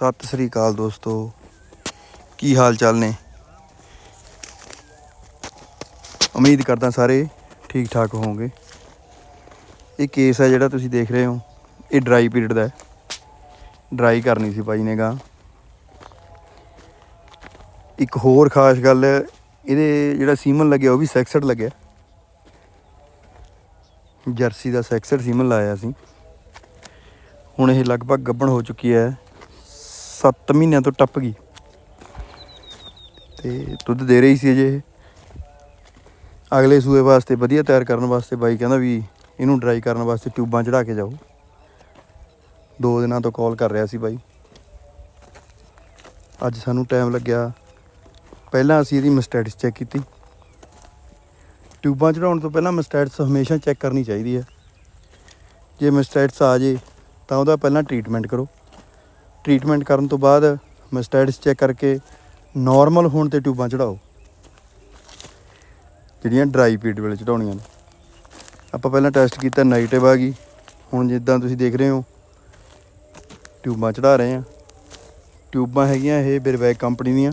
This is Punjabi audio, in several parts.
ਸਤਿ ਸ੍ਰੀ ਅਕਾਲ ਦੋਸਤੋ। ਕੀ ਹਾਲ ਚਾਲ ਨੇ? ਉਮੀਦ ਕਰਦਾ ਸਾਰੇ ਠੀਕ ਠਾਕ ਹੋਵੋਗੇ। ਇਹ ਕੇਸ ਹੈ ਜਿਹੜਾ ਤੁਸੀਂ ਦੇਖ ਰਹੇ ਹੋ। ਇਹ ਡਰਾਈ ਪੀਰੀਅਡ ਦਾ ਹੈ। ਡਰਾਈ ਕਰਨੀ ਸੀ ਭਾਈ ਨੇ ਗਾ। ਇੱਕ ਹੋਰ ਖਾਸ ਗੱਲ, ਇਹਦੇ ਜਿਹੜਾ ਸੀਮਨ ਲੱਗਿਆ, ਉਹ ਵੀ ਸੈਕਸਡ ਲੱਗਿਆ। ਜਰਸੀ ਦਾ ਸੈਕਸਡ ਸੀਮਨ ਲਾਇਆ ਸੀ। ਹੁਣ ਇਹ ਲਗਭਗ ਗੱਬਣ ਹੋ ਚੁੱਕੀ ਹੈ। 7 ਮਹੀਨਿਆਂ ਤੋਂ ਟੱਪ ਗਈ। ਤੇ ਦੁੱਧ ਦੇ ਰਹੀ ਸੀ ਅਜੇ ਅਗਲੇ ਸੂਏ ਵਾਸਤੇ ਵਧੀਆ ਤਿਆਰ ਕਰਨ ਵਾਸਤੇ ਬਾਈ ਕਹਿੰਦਾ ਵੀ ਇਹਨੂੰ ਡਰਾਈ ਕਰਨ ਵਾਸਤੇ ਟਿਊਬਾਂ ਚੜਾ ਕੇ ਜਾਓ। ਦੋ ਦਿਨਾਂ ਤੋਂ ਕਾਲ ਕਰ ਰਿਹਾ ਸੀ ਬਾਈ। ਅੱਜ ਸਾਨੂੰ ਟਾਈਮ ਲੱਗਿਆ। ਪਹਿਲਾਂ ਅਸੀਂ ਇਹਦੀ ਮਸਟੈਟਸ ਚੈੱਕ ਕੀਤੀ। ਟਿਊਬਾਂ ਚੜਾਉਣ ਤੋਂ ਪਹਿਲਾਂ ਮਸਟੈਟਸ ਹਮੇਸ਼ਾ ਚੈੱਕ ਕਰਨੀ ਚਾਹੀਦੀ ਹੈ। ਜੇ ਮਸਟੈਟਸ ਆ ਜੇ, ਤਾਂ ਉਹਦਾ ਪਹਿਲਾਂ ਟ੍ਰੀਟਮੈਂਟ ਕਰੋ। ਟ੍ਰੀਟਮੈਂਟ ਕਰਨ ਤੋਂ ਬਾਅਦ ਮਸਟੈਟਸ ਚੈੱਕ ਕਰਕੇ ਨਾਰਮਲ ਹੋਣ ਤੇ ਟਿਊਬਾਂ ਚੜਾਓ। ਜਿਹੜੀਆਂ ਡਰਾਈ ਪੀਰੀਅਡ ਵੇਲੇ ਚੜਾਉਣੀਆਂ ਨੇ। ਆਪਾਂ ਪਹਿਲਾਂ ਟੈਸਟ ਕੀਤਾ 네ਗੇਟਿਵ ਆ ਗਈ। ਹੁਣ ਜਿੱਦਾਂ ਤੁਸੀਂ ਦੇਖ ਰਹੇ ਹੋ, ਟਿਊਬਾਂ ਚੜਾ ਰਹੇ ਆ ਟਿਊਬਾਂ ਹੈਗੀਆਂ ਇਹ ਬਿਰਵੈਕ ਕੰਪਨੀ ਦੀਆਂ।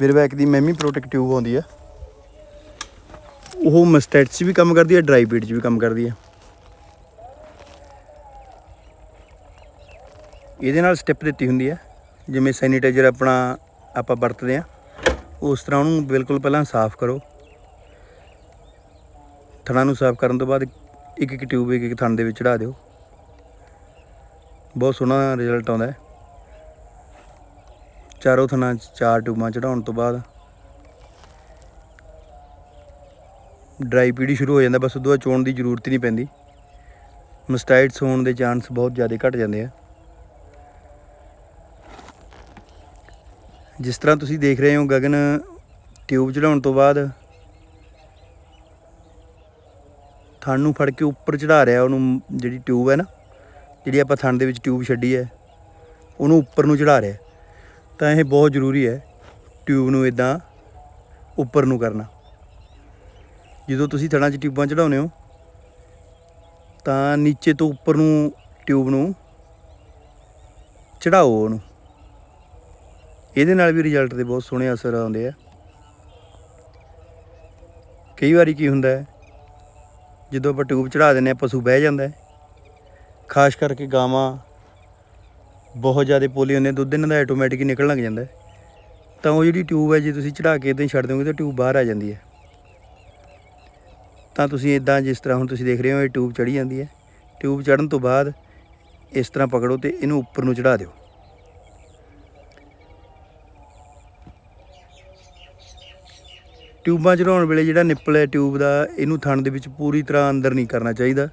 ਬਿਰਵੈਕ ਦੀ ਮੈਮੀ ਪ੍ਰੋਟੈਕਟ ਟਿਊਬ ਆਉਂਦੀ ਆ। ਉਹ ਮਸਟੈਟਸ 'ਚ ਵੀ ਕੰਮ ਕਰਦੀ ਹੈ ਡਰਾਈ ਪੀਰੀਅਡ 'ਚ ਵੀ ਕੰਮ ਕਰਦੀ ਹੈ ਇਹਦੇ ਨਾਲ ਸਟੈਪ ਦਿੱਤੀ ਹੁੰਦੀ ਹੈ। ਜਿਵੇਂ ਸੈਨੀਟਾਈਜ਼ਰ ਆਪਣਾ, ਆਪਾਂ ਵਰਤਦੇ ਆ ਉਸ ਤਰ੍ਹਾਂ ਉਹਨੂੰ ਬਿਲਕੁਲ ਪਹਿਲਾਂ ਸਾਫ਼ ਕਰੋ। ਥਣਾਂ ਨੂੰ ਸਾਫ਼ ਕਰਨ ਤੋਂ ਬਾਅਦ ਇੱਕ ਇੱਕ ਟਿਊਬ, ਇੱਕ ਇੱਕ ਥਣ ਦੇ ਵਿੱਚ ਚੜਾ ਦਿਓ। ਬਹੁਤ ਸੋਹਣਾ ਰਿਜ਼ਲਟ ਆਉਂਦਾ ਹੈ। ਚਾਰੋਂ ਥਣਾਂ 'ਚ ਚਾਰ ਟਿਊਬਾਂ ਚੜਾਉਣ ਤੋਂ ਬਾਅਦ ਡਰਾਈ ਪੀੜੀ ਸ਼ੁਰੂ ਹੋ ਜਾਂਦਾ। ਬਸ ਉਦੋਂ ਬਾਅਦ ਚੋਣ ਦੀ ਜ਼ਰੂਰਤ ਹੀ ਨਹੀਂ ਪੈਂਦੀ। ਮਸਟਾਈਡਸ ਹੋਣ ਦੇ ਚਾਂਸ ਬਹੁਤ ਜ਼ਿਆਦਾ ਘਟ ਜਾਂਦੇ ਆ। ਜਿਸ ਤਰ੍ਹਾਂ ਤੁਸੀਂ ਦੇਖ ਰਹੇ ਹੋ ਗਗਨ ਟਿਊਬ ਚੜਾਉਣ ਤੋਂ ਬਾਅਦ, ਥਣ ਨੂੰ ਫੜ ਕੇ ਉੱਪਰ ਚੜਾ ਰਿਹਾ ਉਹਨੂੰ ਜਿਹੜੀ ਟਿਊਬ ਹੈ ਨਾ, ਜਿਹੜੀ ਆਪਾਂ ਥਣ ਦੇ ਵਿੱਚ ਟਿਊਬ ਛੱਡੀ ਹੈ, ਉਹਨੂੰ ਉੱਪਰ ਨੂੰ ਚੜਾ ਰਿਹਾ ਤਾਂ ਇਹ ਬਹੁਤ ਜ਼ਰੂਰੀ ਹੈ ਟਿਊਬ ਨੂੰ ਇਦਾਂ ਉੱਪਰ ਨੂੰ ਕਰਨਾ। ਜਦੋਂ ਤੁਸੀਂ ਥਣਾਂ 'ਚ ਟਿਊਬਾਂ ਚੜਾਉਂਦੇ ਹੋ, ਤਾਂ ਨੀਚੇ ਤੋਂ ਉੱਪਰ ਨੂੰ ਟਿਊਬ ਨੂੰ ਚੜਾਓ ਉਹਨੂੰ। ਇਹਦੇ ਨਾਲ ਵੀ ਰਿਜ਼ਲਟ ਦੇ ਬਹੁਤ ਸੋਹਣੇ ਅਸਰ ਆਉਂਦੇ ਆ। ਕਈ ਵਾਰੀ ਕੀ ਹੁੰਦਾ ਹੈ, ਜਦੋਂ ਆਪਾਂ ਟਿਊਬ ਚੜਾ ਦਿੰਦੇ ਆ ਪਸ਼ੂ ਬਹਿ ਜਾਂਦਾ ਖਾਸ ਕਰਕੇ ਗਾਵਾਂ, ਬਹੁਤ ਜ਼ਿਆਦਾ ਪੋਲੀ ਹੁੰਦੇ, ਦੁੱਧ ਇਹਨਾਂ ਦਾ ਆਟੋਮੈਟਿਕ ਹੀ ਨਿਕਲਣ ਲੱਗ ਜਾਂਦਾ ਤਾਂ ਉਹ ਜਿਹੜੀ ਟਿਊਬ ਹੈ, ਜੇ ਤੁਸੀਂ ਚੜਾ ਕੇ ਇਦਾਂ ਹੀ ਛੱਡ ਦਿਓਗੇ, ਤਾਂ ਟਿਊਬ ਬਾਹਰ ਆ ਜਾਂਦੀ ਹੈ। ਤਾਂ ਤੁਸੀਂ ਇਦਾਂ ਜਿਸ ਤਰ੍ਹਾਂ ਹੁਣ ਤੁਸੀਂ ਦੇਖ ਰਹੇ ਹੋ, ਇਹ ਟਿਊਬ ਚੜੀ ਜਾਂਦੀ ਹੈ। ਟਿਊਬ ਚੜਨ ਤੋਂ ਬਾਅਦ ਇਸ ਤਰ੍ਹਾਂ ਪਕੜੋ ਤੇ ਇਹਨੂੰ ਉੱਪਰ ਨੂੰ ਚੜਾ ਦਿਓ। ਟਿਊਬਾਂ ਚੜਾਉਣ ਵੇਲੇ ਜਿਹੜਾ ਨਿੱਪਲ ਹੈ ਟਿਊਬ ਦਾ, ਇਹਨੂੰ ਥਣ ਦੇ ਵਿੱਚ ਪੂਰੀ ਤਰ੍ਹਾਂ ਅੰਦਰ ਨਹੀਂ ਕਰਨਾ ਚਾਹੀਦਾ।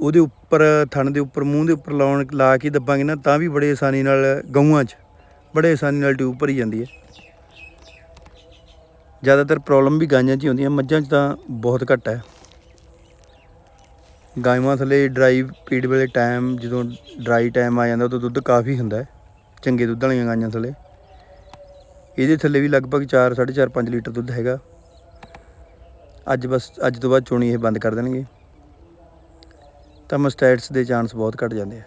ਉਹਦੇ ਉੱਪਰ, ਥਣ ਦੇ ਉੱਪਰ, ਮੂੰਹ ਦੇ ਉੱਪਰ ਲਾਉਣ, ਲਾ ਕੇ ਦੱਬਾਂਗੇ ਨਾ, ਤਾਂ ਵੀ ਬੜੇ ਆਸਾਨੀ ਨਾਲ ਗਊਆਂ 'ਚ, ਬੜੇ ਆਸਾਨੀ ਨਾਲ ਟਿਊਬ ਭਰੀ ਜਾਂਦੀ ਹੈ। ਜ਼ਿਆਦਾਤਰ ਪ੍ਰੋਬਲਮ ਵੀ ਗਾਈਆਂ 'ਚ ਹੀ ਹੁੰਦੀਆਂ, ਮੱਝਾਂ 'ਚ ਤਾਂ ਬਹੁਤ ਘੱਟ ਹੈ। ਗਾਈਆਂ ਥੱਲੇ ਡਰਾਈ ਪੀੜ ਵੇਲੇ ਟਾਈਮ ਜਦੋਂ ਡਰਾਈ ਟਾਈਮ ਆ ਜਾਂਦਾ, ਉਦੋਂ ਦੁੱਧ ਕਾਫੀ ਹੁੰਦਾ ਹੈ। ਚੰਗੇ ਦੁੱਧ ਵਾਲੀਆਂ ਗਾਈਆਂ ਥੱਲੇ। ਇਹਦੇ ਥੱਲੇ ਵੀ ਲਗਭਗ 4 4.5 5 ਲੀਟਰ ਦੁੱਧ ਹੈਗਾ। ਅੱਜ ਬਸ, ਅੱਜ ਤੋਂ ਬਾਅਦ ਚੋਣੀ ਇਹ ਬੰਦ ਕਰ ਦੇਣਗੇ। ਤਾਂ ਮਸਟੈਟਸ ਦੇ ਚਾਂਸ ਬਹੁਤ ਘਟ ਜਾਂਦੇ ਆ।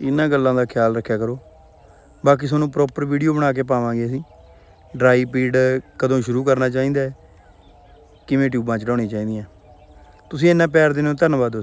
ਇਹਨਾਂ ਗੱਲਾਂ ਦਾ ਖਿਆਲ ਰੱਖਿਆ ਕਰੋ। ਬਾਕੀ ਤੁਹਾਨੂੰ ਪ੍ਰੋਪਰ ਵੀਡੀਓ ਬਣਾ ਕੇ ਪਾਵਾਂਗੇ ਅਸੀਂ। ਡਰਾਈ ਪੀਡ ਕਦੋਂ ਸ਼ੁਰੂ ਕਰਨਾ ਚਾਹੀਦਾ ਹੈ? ਕਿਵੇਂ ਟਿਊਬਾਂ ਚੜਾਉਣੀਆਂ ਚਾਹੀਦੀਆਂ? ਤੁਸੀਂ ਇੰਨਾ ਪਿਆਰ ਦਿੰਦੇ ਹੋ, ਧੰਨਵਾਦ ਦੋਸਤੋ।